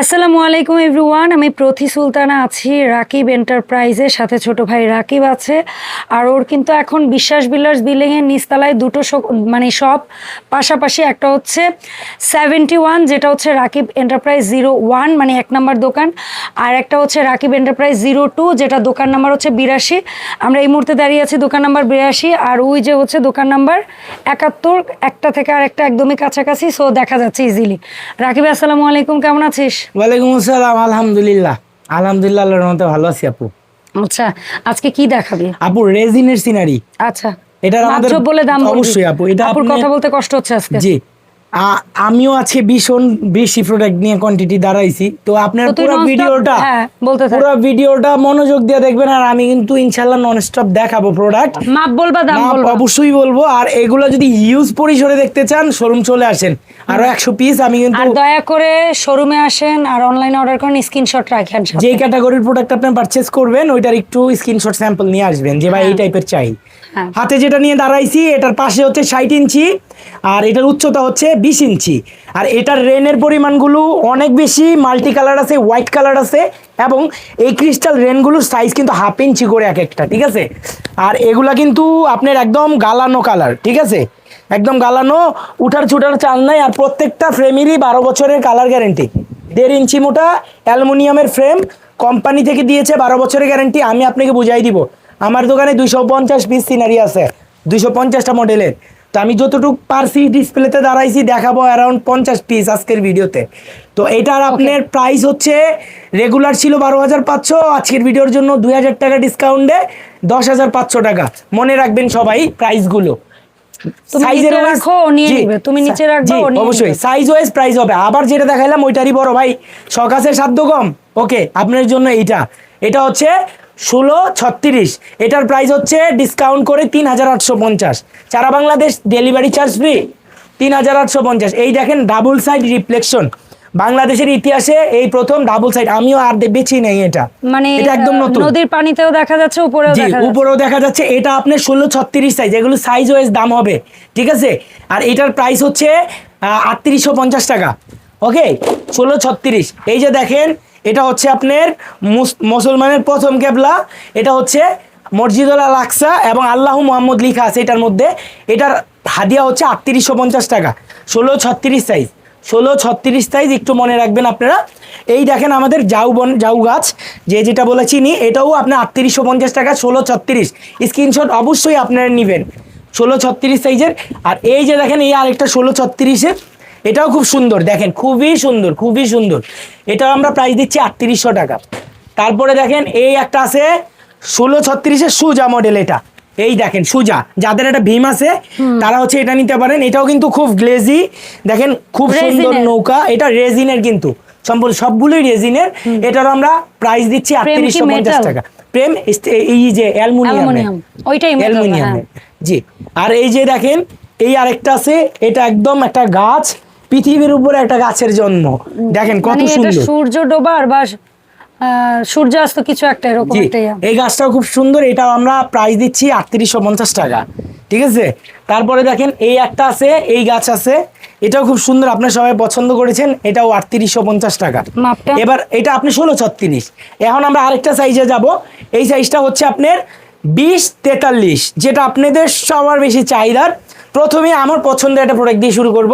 আসসালামু আলাইকুম এভরিওয়ান, আমি প্রথি সুলতানা আছি রাকিব এন্টারপ্রাইজের সাথে ছোট ভাই রাকিব আছে। আর ওর কিন্তু এখন বিশ্বাস বিলাস বিল্ডিংয়ের নিচতলায় দুটো মানে সব পাশাপাশি একটা হচ্ছে সেভেন্টি ওয়ান যেটা হচ্ছে রাকিব এন্টারপ্রাইজ জিরো ওয়ান মানে এক নম্বর দোকান। আর একটা হচ্ছে রাকিব এন্টারপ্রাইজ জিরো টু যেটা দোকান নাম্বার হচ্ছে বিরাশি। আমরা এই মুহূর্তে দাঁড়িয়ে আছি দোকান নাম্বার বিরাশি, আর ওই যে হচ্ছে দোকান নাম্বার একাত্তর, একটা থেকে আরেকটা একদমই কাছাকাছি সো দেখা যাচ্ছে ইজিলি রাকিব, আসসালামু আলাইকুম, কেমন আছিস? ওয়ালাইকুম আসসালাম আলহামদুলিল্লাহ। আলহামদুলিল্লাহ আল্লাহর রহমতে ভালো আছি আপু। আচ্ছা আজকে কি দেখাবি? আপু রেজিনের সিনারি। আচ্ছা এটা আমাদের বলে দাম অবশ্যই আপু এটা আপুর কথা বলতে কষ্ট হচ্ছে আজকে। জি। আমিও আজকে ভীষণ বেশি প্রোডাক্ট নিয়ে কোয়ান্টিটি দাঁড়াইছি। তো আপনার পুরো ভিডিওটা হ্যাঁ। পুরো ভিডিওটা মনোযোগ দিয়ে দেখবেন আর আমি কিন্তু ইনশাল্লাহ নন স্টপ দেখাবো প্রোডাক্ট মাপ বলবা দাম বলবা। অবশ্যই বলব। আর এগুলো যদি ইউজ পরিসরে দেখতে চান শোরুম চলে আসেন। আরও একশো পিস আমি কিন্তু আর দয়া করে শোরুমে আসেন আর অনলাইনে অর্ডার করেন স্ক্রিনশট রাখেন। যেই ক্যাটাগরির প্রোডাক্ট আপনি পারচেস করবেন ওইটার একটু স্ক্রিনশট স্যাম্পল নিয়ে আসবেন যে ভাই এই টাইপের চাই। হ্যাঁ। হাতে যেটা নিয়ে দাঁড়াইছি, এটার পাশে হচ্ছে ষাট ইঞ্চি, আর এটার উচ্চতা হচ্ছে বিশ ইঞ্চি। আর এটার রেনের পরিমাণগুলো অনেক বেশি, মাল্টি কালার আছে, হোয়াইট কালার আছে, এবং এই ক্রিস্টাল রেনগুলোর সাইজ কিন্তু হাফ ইঞ্চি করে এক একটা, ঠিক আছে? আর এগুলা কিন্তু আপনার একদম গালানো কালার, ঠিক আছে? একদম গালানো, উঠার ছুটার চাল নাই, আর প্রত্যেকটা ফ্রেমেরই বারো বছরের কালার গ্যারেন্টি দেড় ইঞ্চি মোটা অ্যালুমিনিয়ামের ফ্রেম কোম্পানি থেকে দিয়েছে বারো বছরের গ্যারেন্টি আমি আপনাকে বুঝাই দিব। আমার দোকানে দুইশো পঞ্চাশ পিস সিনারি আছে দুইশো পঞ্চাশটা মডেলের তো আমি যতটুকু পারছি ডিসপ্লেতে দাঁড়াইছি দেখাবো অ্যারাউন্ড পঞ্চাশ পিস আজকের ভিডিওতে তো এটার আপনার প্রাইস হচ্ছে রেগুলার ছিল বারো হাজার পাঁচশো আজকের ভিডিওর জন্য দুই হাজার টাকা ডিসকাউন্টে দশ হাজার পাঁচশো টাকা। মনে রাখবেন সবাই প্রাইসগুলো অবশ্যই। সাইজ ওয়াইজ প্রাইস হবে। আবার যেটা দেখাইলাম ওইটারই বড় ভাই। সকাশের সাধ্য কম। ওকে আপনার জন্য এইটা। এটা হচ্ছে ষোলো ছত্রিশ। এটার প্রাইস হচ্ছে ডিসকাউন্ট করে তিন হাজার আটশো পঞ্চাশ। সারা বাংলাদেশ ডেলিভারি চার্জ ফ্রি তিন হাজার আটশো পঞ্চাশ। এই দেখেন ডাবল সাইড রিফ্লেকশন বাংলাদেশের ইতিহাসে এই প্রথম ডাবল সাইড আমিও আর বেছি নেই এটা। মানে এটা একদম নতুন। নদীর পানিতেও দেখা যাচ্ছে উপরেও দেখা যাচ্ছে। উপরেও দেখা যাচ্ছে। এটা আপনার ষোলো ছত্রিশ সাইজ এগুলো সাইজ ওয়াইজ দাম হবে। ঠিক আছে? আর এটার প্রাইস হচ্ছে আটত্রিশশো পঞ্চাশ টাকা। ওকে ষোলো ছত্রিশ। এই যে দেখেন এটা হচ্ছে আপনার মুস- মুসলমানের প্রথম কেবলা, এটা হচ্ছে মসজিদুল আল আকসা এবং আল্লাহ মোহাম্মদ লিখা আছে এটার মধ্যে। এটার হাদিয়া হচ্ছে আটত্রিশশো পঞ্চাশ টাকা, ষোলো ছত্রিশ সাইজ ষোলো ছত্রিশ সাইজ একটু মনে রাখবেন আপনারা। এই দেখেন আমাদের জাউ বন, জাউ গাছ, যে যেটা বলে চিনি এটাও আপনার আটত্রিশশো পঞ্চাশ টাকা, ষোলো ছত্রিশ। স্ক্রিনশট অবশ্যই আপনারা নেবেন, ষোলো ছত্রিশ সাইজের আর এই যে দেখেন, এই আরেকটা ষোলো ছত্রিশের এটাও খুব সুন্দর দেখেন খুবই সুন্দর খুবই সুন্দর। এটাও আমরা প্রাইস দিচ্ছি আটত্রিশশো টাকা। তারপরে দেখেন এই একটা আছে ষোলো ছত্রিশের সুজা মডেল এটা। এই দেখেন সুজা যাদের একটা ভীম আছে তারা হচ্ছে এটা নিতে পারেন। এটাও কিন্তু খুব গ্লেজি দেখেন খুব সুন্দর নৌকা এটা রেজিনের কিন্তু। সম্পূর্ণ সবগুলোই রেজিনের এটার আমরা প্রাইস দিচ্ছি আটত্রিশশো পঞ্চাশ টাকা। প্রেম এই যে অ্যালুমিনিয়াম ওইটাই অ্যালুমিনিয়াম হ্যাঁ। জি। আর এই যে দেখেন এই আরেকটা আছে এটা একদম একটা গাছ। পৃথিবীর উপরে একটা গাছের জন্ম। দেখেন কত মানে সুন্দর। সূর্য ডোবার বা সূর্যাস্ত কিছু একটা এরকম। এই গাছটাও খুব সুন্দর এটাও আমরা প্রাইস দিচ্ছি আটত্রিশশো পঞ্চাশ টাকা ঠিক আছে? তারপরে দেখেন এই একটা আছে এই গাছ আছে এটাও খুব সুন্দর আপনার সবাই পছন্দ করেছেন এটাও আটত্রিশশো পঞ্চাশ টাকা। এবার এটা আপনি ষোলো ছত্রিশ এখন আমরা আরেকটা সাইজে যাব এই সাইজটা হচ্ছে আপনার বিশ তেতাল্লিশ যেটা আপনাদের সবার বেশি চাহিদার প্রথমে আমার পছন্দের একটা প্রোডাক্ট দিয়ে শুরু করব।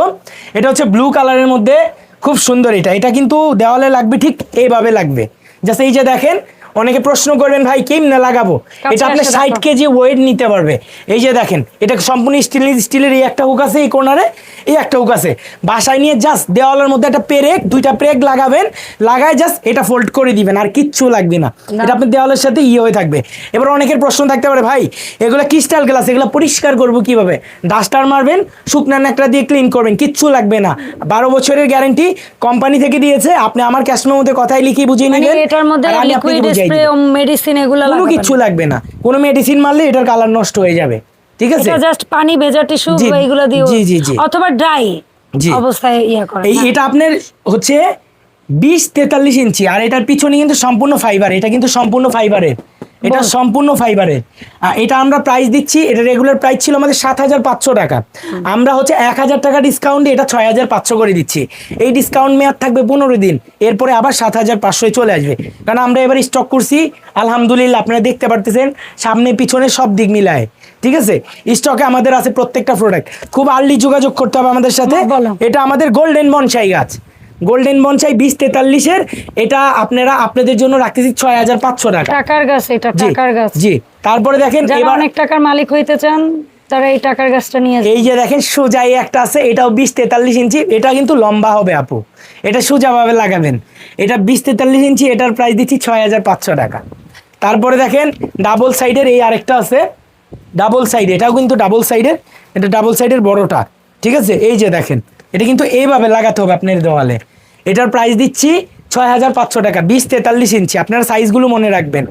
এটা হচ্ছে ব্লু কালারের মধ্যে খুব সুন্দর এটা। এটা কিন্তু দেওয়ালে লাগবে, ঠিক এইভাবে লাগবে। জাস্ট এই যে দেখেন অনেকে প্রশ্ন করবেন ভাই কেমনে লাগাবো? এটা আপনার ষাট কেজি ওয়েট নিতে পারবে। এই যে দেখেন এটা সম্পূর্ণ স্টিল স্টিলের এই একটা হুক আছে এই কোনারে এই একটা হুক আছে। বাসায় নিয়ে জাস্ট দেওয়ালের মধ্যে একটা পেরেক দুইটা পেরেক লাগাবেন লাগায় জাস্ট এটা ফোল্ড করে দিবেন আর কিচ্ছু লাগবে না। এটা আপনার দেওয়ালের সাথে ইয়ে হয়ে থাকবে। এবার অনেকের প্রশ্ন থাকতে পারে ভাই এগুলো ক্রিস্টাল গ্লাস এগুলো পরিষ্কার করব কীভাবে? ডাস্টার মারবেন শুকনা ন্যাকড়া দিয়ে ক্লিন করবেন কিচ্ছু লাগবে না। বারো বছরের গ্যারেন্টি কোম্পানি থেকে দিয়েছে আপনি আমার ক্যাশমের মধ্যে কথাই লিখিয়ে বুঝিয়ে মানে নেবেন এটার মধ্যে স্প্রে মেডিসিন এগুলো কোনো কিছু লাগবে না। কোনো মেডিসিন মারলে এটার কালার নষ্ট হয়ে যাবে। ঠিক আছে? এটা জাস্ট পানি ভেজা টিস্যু এগুলো দিয়ে জি, জি, জি। অথবা ড্রাই জি। অবস্থায় ইয়া করে। এটা আপনার হচ্ছে বিশ তেতাল্লিশ ইঞ্চি। আর এটার পিছনে কিন্তু সম্পূর্ণ ফাইবার এটা কিন্তু সম্পূর্ণ ফাইবারের এটা সম্পূর্ণ ফাইবারের। আহ, এটা আমরা প্রাইস দিচ্ছি এটা রেগুলার প্রাইস ছিল আমাদের সাত হাজার পাঁচশো টাকা। আমরা হচ্ছে এক হাজার টাকা ডিসকাউন্টে এটা ছয় হাজার পাঁচশো করে দিচ্ছি। এই ডিসকাউন্ট মেয়াদ থাকবে পনেরো দিন এরপরে আবার সাত হাজার পাঁচশোয় চলে আসবে। কারণ আমরা এবার স্টক করছি আলহামদুলিল্লাহ আপনারা দেখতে পারতেছেন সামনে পিছনে সব দিক মিলায়। ঠিক আছে? স্টকে আমাদের আছে প্রত্যেকটা প্রোডাক্ট খুব আর্লি যোগাযোগ করতে হবে আমাদের সাথে। হ্যাঁ, এটা আমাদের গোল্ডেন বনসাই গাছ। গোল্ডেন বনসাই বিশ তেতাল্লিশের এটা আপনারা আপনাদের জন্য রাখতেছি ছয় হাজার পাঁচশো টাকা। টাকার গাছ এটা টাকার গাছ। জি। তারপরে দেখেন এবার অনেক টাকার মালিক হইতে চান তারা এই টাকার গাছটা নিয়ে এই যে দেখেন সোজাই একটা আছে এটাও বিশ তেতাল্লিশ ইঞ্চি এটা কিন্তু লম্বা হবে আপু। এটা সোজাভাবে লাগাবেন। এটা বিশ তেতাল্লিশ ইঞ্চি এটার প্রাইস দিচ্ছি ছয় হাজার পাঁচশো টাকা। তারপরে দেখেন ডাবল সাইডের এই আরেকটা আছে। ডাবল সাইড এটাও কিন্তু ডাবল সাইডের এটা ডাবল সাইডের বড়টা। ঠিক আছে? এই যে দেখেন এটা কিন্তু এইভাবে লাগাতে হবে আপনার দেওয়ালে। এটার প্রাইস দিচ্ছি ছয় হাজার পাঁচশো টাকা বিশ তেতাল্লিশ ইঞ্চি। আপনার সাইজগুলো মনে রাখবেন।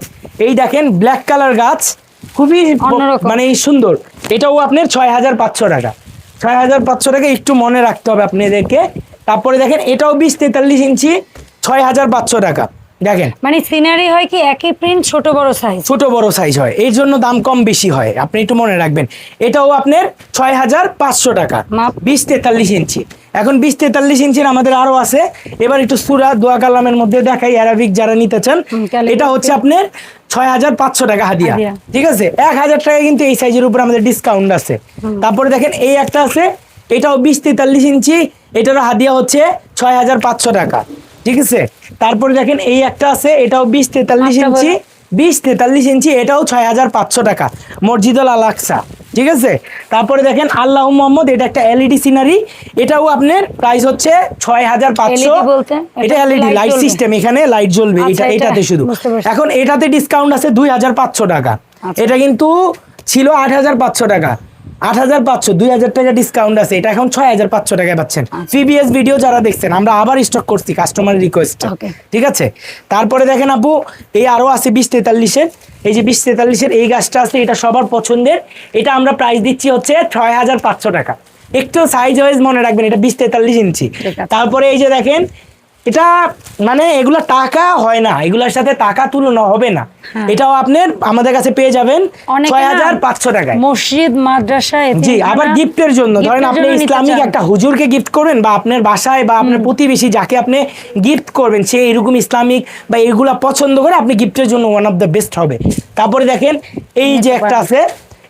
এই দেখেন ব্ল্যাক কালার গাছ খুবই মানে সুন্দর। এটাও আপনার ছয় হাজার পাঁচশো টাকা। ছয় হাজার পাঁচশো টাকা একটু মনে রাখতে হবে আপনাদেরকে। তারপরে দেখেন এটাও বিশ তেতাল্লিশ ইঞ্চি ছয় হাজার পাঁচশো টাকা। দেখেন। মানে সিনারি হয় কি একই প্রিন্ট ছোট বড় সাইজ ছোট বড় সাইজ হয়। এই জন্য দাম কম বেশি হয়। আপনি একটু মনে রাখবেন এটাও আপনার ছয় হাজার পাঁচশো টাকা। বিশ তেতাল্লিশ ইঞ্চি। এখন বিশ তেতাল্লিশ ইঞ্চির আমাদের আরও আছে। এবার একটু সুরা দোয়া কালামের মধ্যে দেখাই অ্যারাবিক যারা নিতে চান। এটা হচ্ছে আপনার ছয় হাজার পাঁচশো টাকা হাদিয়া। ঠিক আছে? এক হাজার টাকা কিন্তু এই সাইজের উপর আমাদের ডিসকাউন্ট আছে। তারপরে দেখেন এই একটা আছে। এটাও বিশ তেতাল্লিশ ইঞ্চি। এটারও হাদিয়া হচ্ছে ছয় হাজার পাঁচশো টাকা। ঠিক আছে? তারপরে দেখেন এই একটা আছে এটাও বিশ তেতাল্লিশ ইঞ্চি। বিশ তেতাল্লিশ ইঞ্চি এটাও ছয় হাজার পাঁচশো টাকা। মসজিদুল আলাকসা ঠিক আছে? তারপরে দেখেন আল্লাহ মোহাম্মদ এটা একটা এলইডি সিনারি। এটাও আপনার প্রাইস হচ্ছে ছয় হাজার পাঁচশো। এটা এলইডি লাইট সিস্টেম এখানে লাইট জ্বলবে। আচ্ছা, এটা এটা এটাতে শুধু। এখন এটাতে ডিসকাউন্ট আছে দুই হাজার পাঁচশো টাকা। আচ্ছা। এটা কিন্তু ছিল আট হাজার পাঁচশো টাকা। আট হাজার পাঁচশো দুই হাজার টাকা ডিসকাউন্ট আছে। এটা এখন ছয় হাজার পাঁচশো টাকায় পাচ্ছেন। আচ্ছা। প্রিভিয়াস ভিডিও যারা দেখছেন আমরা আবার স্টক করছি কাস্টমার রিকোয়েস্ট ঠিক আছে? তারপরে দেখেন আপু এই আরও আছে বিশ তেতাল্লিশের। এই যে বিশ তেতাল্লিশের এই গাছটা আছে এটা সবার পছন্দের। এটা আমরা প্রাইস দিচ্ছি হচ্ছে ছয় হাজার পাঁচশো টাকা। একটু সাইজ ওয়াইজ মনে রাখবেন এটা বিশ তেতাল্লিশ ইঞ্চি। তারপরে এই যে দেখেন এটা মানে এগুলো টাকা হয় না এগুলোর সাথে টাকা তুলনা হবে না। হ্যাঁ। এটাও আপনার আমাদের কাছে পেয়ে যাবেন ছয় হাজার পাঁচশো টাকায়। মসজিদ মাদ্রাসা জি আবার গিফটের জন্য। ধরেন আপনি ইসলামিক একটা হুজুরকে গিফট করবেন বা আপনার বাসায় বা আপনার প্রতিবেশী যাকে আপনি গিফট করবেন সে এরকম ইসলামিক বা এগুলা পছন্দ করে আপনি গিফটের জন্য ওয়ান অফ দ্য বেস্ট হবে। তারপরে দেখেন এই যে একটা আছে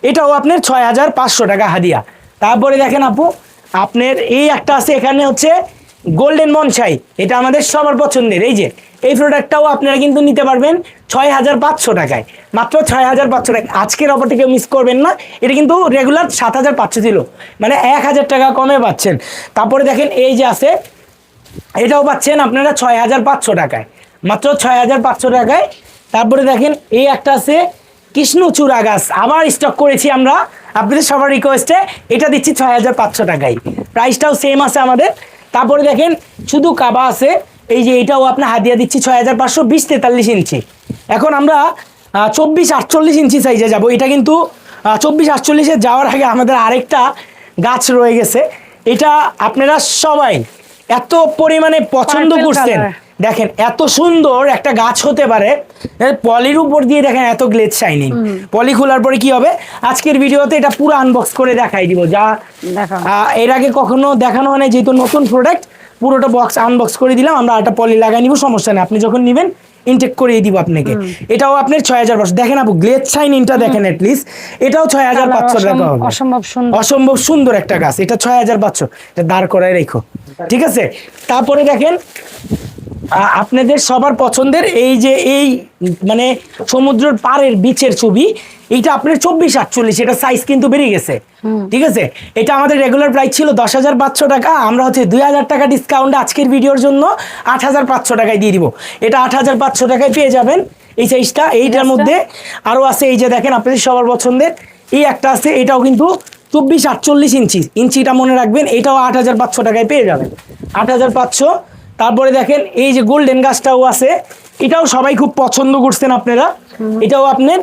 এটাও আপনার ছয় হাজার পাঁচশো টাকা হাদিয়া। তারপরে দেখেন আপু আপনার এই একটা আছে এখানে হচ্ছে গোল্ডেন মনসাই এটা আমাদের সবার পছন্দের। এই যে, এই প্রোডাক্টটাও আপনারা কিন্তু নিতে পারবেন ছয় হাজার পাঁচশো টাকায়। মাত্র ছয় হাজার পাঁচশো টাকা। আজকের অফারটা কেউ মিস করবেন না। এটা কিন্তু রেগুলার সাত হাজার পাঁচশো ছিল। মানে এক হাজার টাকা কমে পাচ্ছেন। তারপরে দেখেন, এই যে আছে, এটাও পাচ্ছেন আপনারা ছয় হাজার পাঁচশো টাকায়। মাত্র ছয় হাজার পাঁচশো টাকায়। তারপরে দেখেন, এই একটা আছে কৃষ্ণচূড়া গাছ। আবার স্টক করেছি আমরা। আপনাদের সবার রিকোয়েস্টে এটা দিচ্ছি ছয় হাজার পাঁচশো টাকায়। প্রাইসটাও সেম আছে আমাদের। তারপরে দেখেন শুধু কাবা আছে এই যে এটাও আপনার হাদিয়া দিচ্ছি ছয় হাজার পাঁচশো বিশ তেতাল্লিশ ইঞ্চি। এখন আমরা চব্বিশ আটচল্লিশ ইঞ্চি সাইজে যাব। এটা কিন্তু চব্বিশ আটচল্লিশে যাওয়ার আগে আমাদের আরেকটা গাছ রয়ে গেছে। এটা আপনারা সবাই এত পরিমাণে পছন্দ করছেন। দেখেন এত সুন্দর একটা গাছ হতে পারে। পলির উপর দিয়ে দেখেন এত গ্লেজ শাইনিং পলি খোলার পরে কি হবে? আজকের ভিডিওতে এটা পুরো আনবক্স করে দেখাই দিব। যা এর আগে কখনো দেখানো হয় না যেহেতু নতুন প্রোডাক্ট পুরোটা বক্স আনবক্স করে দিলাম আমরা একটা পলি লাগাই নিব সমস্যা নেই। আপনি যখন নেবেন ইনটেক করে দিব আপনাকে। এটাও আপনার ছয় হাজার পাঁচশো। দেখেন আপু গ্লেজ ইনটা দেখেন এটলিস্ট এটাও ছয় হাজার পাঁচশো টাকা হবে। অসম্ভব সুন্দর। অসম্ভব সুন্দর একটা গাছ। এটা ছয় হাজার পাঁচশো। এটা দাঁড় করায় রেখো। ঠিক আছে? তারপরে দেখেন আপনাদের সবার পছন্দের এই যে এই মানে সমুদ্রের পাড়ের বিচের ছবি এইটা আপনার চব্বিশ আটচল্লিশ এটা সাইজ কিন্তু বেড়ে গেছে। ঠিক আছে? এটা আমাদের রেগুলার প্রাইস ছিল দশ হাজার পাঁচশো টাকা আমরা হচ্ছে দুই হাজার টাকা ডিসকাউন্ট আজকের ভিডিওর জন্য আট হাজার পাঁচশো টাকায় দিয়ে দিব। এটা আট হাজার পাঁচশো টাকায় পেয়ে যাবেন এই সাইজটা এইটার মধ্যে আরও আছে এই যে দেখেন আপনাদের সবার পছন্দের। এই একটা আছে এটাও কিন্তু চব্বিশ আটচল্লিশ ইঞ্চি। ইঞ্চিটা মনে রাখবেন এটাও আট হাজার পাঁচশো টাকায় পেয়ে যাবেন। আট হাজার পাঁচশো তারপরে দেখেন এই যে গোল্ডেন গাছটাও আছে। এটাও সবাই খুব পছন্দ করছেন আপনারা। এটাও আপনার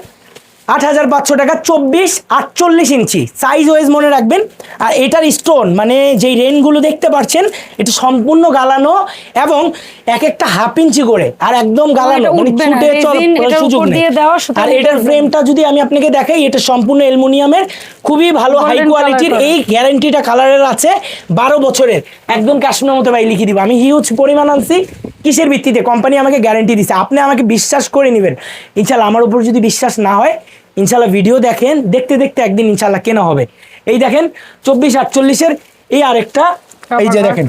আট হাজার পাঁচশো টাকা চব্বিশ আটচল্লিশ ইঞ্চি। সাইজ ওয়াইজ মনে রাখবেন। আর এটার স্টোন মানে যেই রেনগুলো দেখতে পাচ্ছেন এটা সম্পূর্ণ গালানো এবং এক একটা হাফ ইঞ্চি করে আর একদম গালানো মানে ছুটে সুযোগ নেই। আর এটার ফ্রেমটা যদি আমি আপনাকে দেখাই এটা সম্পূর্ণ অ্যালুমিনিয়ামের খুবই ভালো হাই কোয়ালিটির এই গ্যারেন্টিটা কালারের আছে বারো বছরের। একদম কাশ্মীর মতো ভাই লিখে দিব। আমি হিউজ পরিমাণ আনছি। কিসের ভিত্তিতে? কোম্পানি আমাকে গ্যারান্টি দিছে। আপনি আমাকে বিশ্বাস করে নেবেন। ইনশাল্লাহ আমার উপর যদি বিশ্বাস না হয় ইনশাল্লাহ ভিডিও দেখেন দেখতে দেখতে একদিন ইনশাল্লাহ কেনা হবে। এই দেখেন চব্বিশ আটচল্লিশের এই আরেকটা এই যে দেখেন।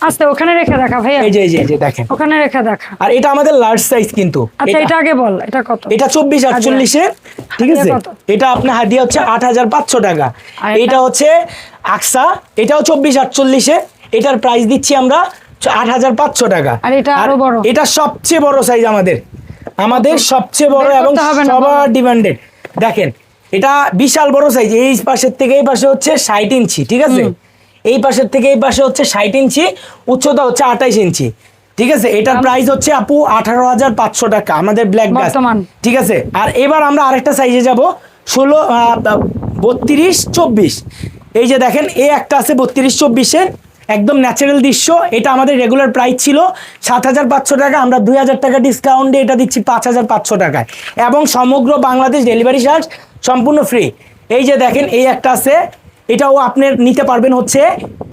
আস্তে ওখানে রেখে দেখা ভাইয়া। এই যে এই যে দেখেন। ওখানে রেখে দেখা। আর এটা আমাদের লার্জ সাইজ কিন্তু। আচ্ছা এটা- এটা আগে বল এটা কত? এটা চব্বিশ আটচল্লিশে ঠিক আছে? এটা আপনার হাদিয়া হচ্ছে আট হাজার পাঁচশো টাকা। এটা? এটা হচ্ছে আকসা এটাও চব্বিশ আটচল্লিশে এটার প্রাইস দিচ্ছি আমরা আট হাজার পাঁচশো টাকা। আর এটা আরও বড়? এটা সবচেয়ে বড় সাইজ আমাদের। আমাদের সবচেয়ে বড় এবং সবার ডিমান্ডেড দেখেন এটা বিশাল বড় সাইজ এই পাশের থেকে এই পাশে হচ্ছে ষাট ইঞ্চি ঠিক আছে? এই পাশের থেকে এই পাশে হচ্ছে ষাট ইঞ্চি উচ্চতা হচ্ছে আঠাইশ ইঞ্চি ঠিক আছে? এটার প্রাইস হচ্ছে আপু আঠারো হাজার পাঁচশো টাকা আমাদের ব্ল্যাক গাছ ঠিক আছে? আর এবার আমরা আরেকটা সাইজে যাব ষোলো বত্রিশ চব্বিশ। এই যে দেখেন এ একটা আছে বত্রিশ চব্বিশের একদম ন্যাচারাল দৃশ্য। এটা আমাদের রেগুলার প্রাইস ছিল সাত হাজার পাঁচশো টাকা। আমরা দুই হাজার টাকা ডিসকাউন্টে এটা দিচ্ছি পাঁচ হাজার পাঁচশো টাকায়। এবং সমগ্র বাংলাদেশ ডেলিভারি চার্জ সম্পূর্ণ ফ্রি এই যে দেখেন, এই একটা আছে। এটাও আপনি নিতে পারবেন হচ্ছে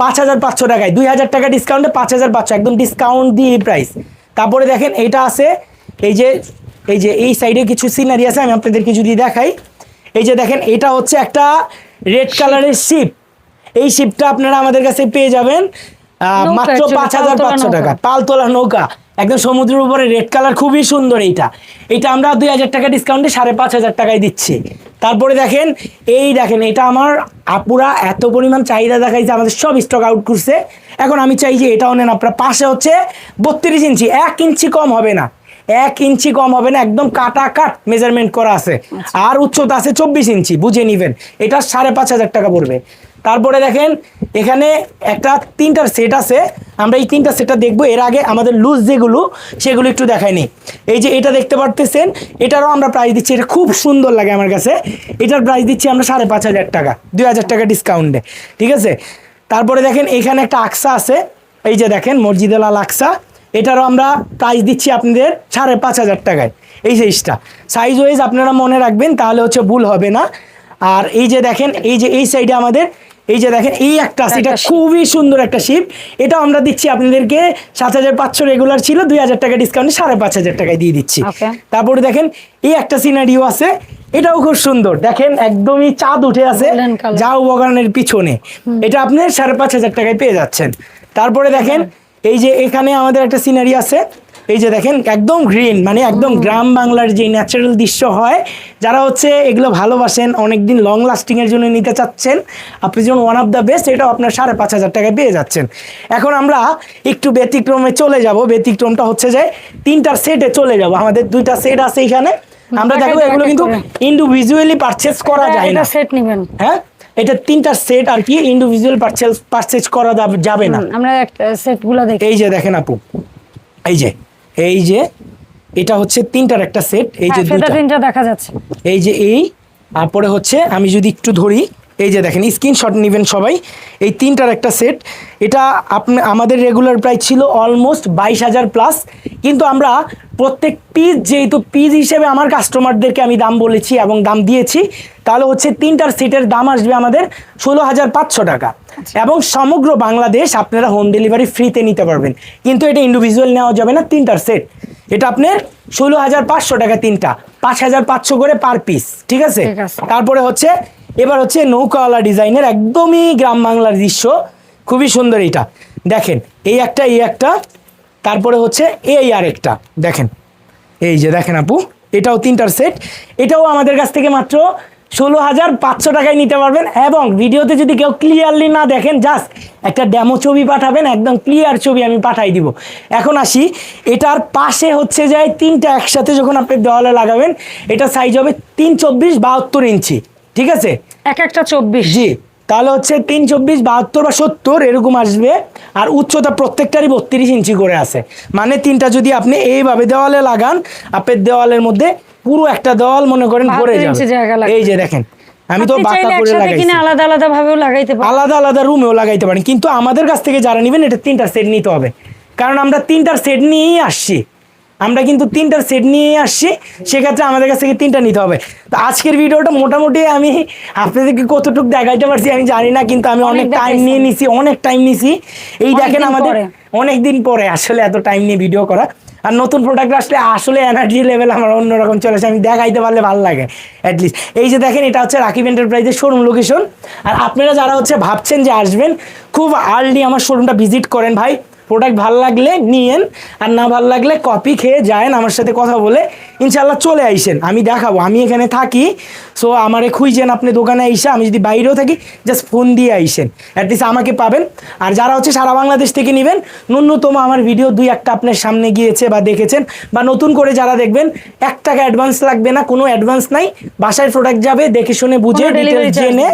পাঁচ হাজার পাঁচশো টাকায়। দুই হাজার টাকা ডিসকাউন্টে পাঁচ হাজার পাঁচশো, একদম ডিসকাউন্ট দিয়ে এই প্রাইস তারপরে দেখেন এইটা আছে। এই যে এই যে এই সাইডে কিছু সিনারি আছে, আমি আপনাদেরকে যদি দেখাই। এই যে দেখেন, এটা হচ্ছে একটা রেড কালারের শিপ এই শিপটা আপনারা আমাদের কাছে পেয়ে যাবেন আহ, মাত্র পাঁচ হাজার পাঁচশো টাকা। পালতোলা নৌকা। একদম সমুদ্রের উপরে রেড কালার খুবই সুন্দর এইটা। এটা আমরা দুই হাজার টাকা ডিসকাউন্টে সাড়ে পাঁচ হাজার টাকায় দিচ্ছি। তারপরে দেখেন এই দেখেন এটা আমার আপুরা এত পরিমাণ চাহিদা দেখাইছে আমাদের সব স্টক আউট করছে। এখন আমি চাই যে এটাও নেন। আপনার পাশে হচ্ছে বত্রিশ ইঞ্চি। এক ইঞ্চি কম হবে না। এক ইঞ্চি কম হবে না। একদম কাটা কাট মেজারমেন্ট করা আছে। আর উচ্চতা আছে চব্বিশ ইঞ্চি। বুঝে নিবেন। এটা সাড়ে পাঁচ হাজার টাকা পড়বে। তারপরে দেখেন, এখানে একটা তিনটার সেট আছে। আমরা এই তিনটা সেটটা দেখব। এর আগে আমাদের লুজ যেগুলো, সেগুলো একটু দেখায়নি এই যে এটা দেখতে পারতেছেন, এটারও আমরা প্রাইস দিচ্ছি। এটা খুব সুন্দর লাগে আমার কাছে। এটার প্রাইস দিচ্ছি আমরা সাড়ে পাঁচ হাজার টাকা, দুই হাজার টাকা ডিসকাউন্টে ঠিক আছে? তারপরে দেখেন, এখানে একটা আকসা আছে। এই যে দেখেন মসজিদুল আল আকসা। এটারও আমরা প্রাইস দিচ্ছি আপনাদের সাড়ে পাঁচ হাজার টাকায়। এই সাইজটা সাইজ ওয়াইজ আপনারা মনে রাখবেন, তাহলে হচ্ছে ভুল হবে না। আর এই যে দেখেন, এই যে এই সাইডে আমাদের এই যে দেখেন এই একটা আছে, এটা খুবই সুন্দর একটা শিপ এটা আমরা দিচ্ছি আপনাদেরকে সাত হাজার পাঁচশো রেগুলার ছিল দুই হাজার টাকা ডিসকাউন্টে সাড়ে পাঁচ হাজার টাকায় দিয়ে দিচ্ছি। তারপরে দেখেন এই একটা সিনারিও আছে এটাও খুব সুন্দর। দেখেন একদমই চাঁদ উঠে আছে। যাও বাগানের পিছনে। এটা আপনি সাড়ে পাঁচ হাজার টাকায় পেয়ে যাচ্ছেন। তারপরে দেখেন এই যে এখানে আমাদের একটা সিনারি আছে এই যে দেখেন একদম গ্রিন মানে একদম গ্রাম বাংলার যে ন্যাচারাল দৃশ্য হয় যারা হচ্ছে এগুলো ভালোবাসেন অনেকদিন লং লাস্টিং এর জন্য নিতে চাচ্ছেন আপনি যেমন ওয়ান অফ দ্য বেস্ট এটাও আপনার সাড়ে পাঁচ হাজার টাকায় পেয়ে যাচ্ছেন। এখন আমরা একটু ব্যতিক্রমে চলে যাব ব্যতিক্রমটা হচ্ছে যে তিনটার সেটে চলে যাব আমাদের দুইটা সেট আছে এখানে। আমরা দেখব এগুলো কিন্তু ইন্ডিভিজুয়ালি পারচেস করা যায় না। সেট নেবেন। হ্যাঁ? এটা তিনটা সেট আর কি ইন্ডিভিজুয়াল পারচেজ পারচেজ করা যাবে- না। আমরা একটা সেটগুলো দেখি। এই যে দেখেন আপু এই যে। এই যে এটা হচ্ছে তিনটার একটা সেট এই যে দুটো তিনটা দেখা যাচ্ছে। এই যে এই তারপরে হচ্ছে আমি যদি একটু ধরি এই যে দেখেন স্ক্রিনশট নেবেন সবাই। এই তিনটার একটা সেট এটা আপনি আমাদের রেগুলার প্রাইস ছিল অলমোস্ট বাইশ হাজার প্লাস কিন্তু আমরা প্রত্যেক পিস যেহেতু পিস হিসেবে আমার কাস্টমারদেরকে আমি দাম বলেছি এবং দাম দিয়েছি তাহলে হচ্ছে তিনটার সেটের দাম আসবে আমাদের ষোলো হাজার পাঁচশো টাকা। এবং সমগ্র বাংলাদেশ আপনারা হোম ডেলিভারি ফ্রিতে নিতে পারবেন। কিন্তু এটা ইন্ডিভিজুয়াল নেওয়া যাবে না তিনটার সেট এটা আপনার ষোলো হাজার পাঁচশো টাকা তিনটা। পাঁচ হাজার পাঁচশো করে পার পিস ঠিক আছে? ঠিক আছে। তারপরে হচ্ছে এবার হচ্ছে নৌকাওয়ালা ডিজাইনের একদমই গ্রাম বাংলার দৃশ্য। খুবই সুন্দর এইটা দেখেন, এই একটা এই একটা, তারপরে হচ্ছে এই আর একটা। দেখেন, এই যে দেখেন আপু, এটাও তিনটার সেট। এটাও আমাদের কাছ থেকে মাত্র ষোলো হাজার পাঁচশো টাকায় নিতে পারবেন এবং ভিডিওতে যদি কেউ ক্লিয়ারলি না দেখেন জাস্ট একটা ডেমো ছবি পাঠাবেন, একদম ক্লিয়ার ছবি আমি পাঠাই দিব। এখন আসি, এটার পাশে হচ্ছে যায় তিনটা একসাথে যখন আপনি দেওয়ালে লাগাবেন, এটা সাইজ হবে তিন চব্বিশ বাহাত্তর ইঞ্চি। ঠিক আছে? এক একটা চব্বিশ। জি তাহলে হচ্ছে তিন চব্বিশ বাহাত্তর বা সত্তর এরকম আসবে। আর উচ্চতা প্রত্যেকটারই বত্রিশ ইঞ্চি করে আছে। মানে তিনটা যদি আপনি এইভাবে দেওয়ালে লাগান আপনার দেওয়ালের মধ্যে পুরো একটা দল মনে করেন ভরে যাবে। এই যে দেখেন আমি তো বাঁকা করে লাগাইছি। আলাদা আলাদা ভাবেও লাগাইতে পারেন। আলাদা আলাদা রুমেও লাগাইতে পারেন। কিন্তু আমাদের কাছ থেকে যারা নেবেন এটা তিনটা সেট নিতে হবে। কারণ আমরা তিনটার সেট নিয়েই আসছি। আমরা কিন্তু তিনটার সেট নিয়ে আসছি সেক্ষেত্রে আমাদের কাছ থেকে তিনটা নিতে হবে। তো আজকের ভিডিওটা মোটামুটি আমি আপনাদেরকে কতটুকু দেখাইতে পারছি আমি জানি না কিন্তু আমি অনেক টাইম নিয়ে নিছি অনেক টাইম নিছি। এই দেখেন আমাদের। অনেক দিন পরে আসলে এত টাইম নিয়ে ভিডিও করা। আর নতুন প্রোডাক্ট আসলে আসলে এনার্জি লেভেল আমার অন্যরকম চলেছে আমি দেখাইতে পারলে ভালো লাগে অ্যাটলিস্ট এই যে দেখেন এটা হচ্ছে রাকিব এন্টারপ্রাইজের শোরুম লোকেশন আর আপনারা যারা হচ্ছে ভাবছেন যে আসবেন খুব আর্লি আমার শোরুমটা ভিজিট করেন ভাই। প্রোডাক্ট ভালো লাগলে নিয়েন আর না ভালো লাগলে কপি খেয়ে যায়েন আমার সাথে কথা বলে ইনশাল্লাহ চলে আইসেন। আমি দেখাবো আমি এখানে থাকি সো আমারে খুঁজছেন আপনি দোকানে আইসা আমি যদি বাইরেও থাকি জাস্ট ফোন দিয়ে আইসেন। অ্যাটলিস্ট আমাকে পাবেন। আর যারা হচ্ছে সারা বাংলাদেশ থেকে নেবেন ন্যূনতম আমার ভিডিও দুই একটা আপনার সামনে গিয়েছে বা দেখেছেন বা নতুন করে যারা দেখবেন এক টাকা অ্যাডভান্স লাগবে না কোনো অ্যাডভান্স নাই বাসায় প্রোডাক্ট যাবে দেখে শুনে বুঝে ডিটেলস জেনে।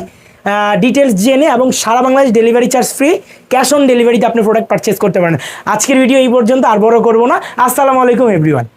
ডিটেলস জেনে এবং সারা Bangladesh delivery charge free cash on ডেলিভারিতে আপনি প্রোডাক্ট পারচেস করতে পারেন। আজকের ভিডিও এই পর্যন্ত, আর বড় করব না। আসসালামু আলাইকুম এভরিওয়ান